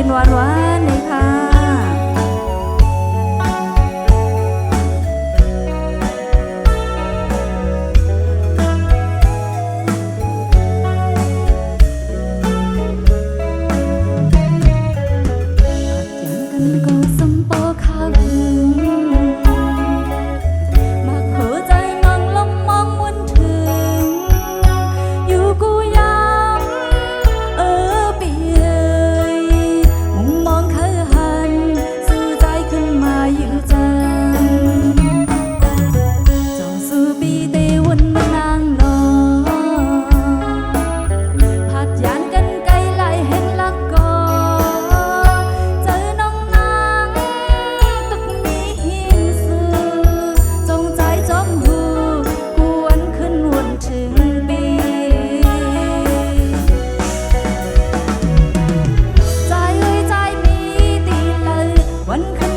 ินหวานหวานในยค่ 观看。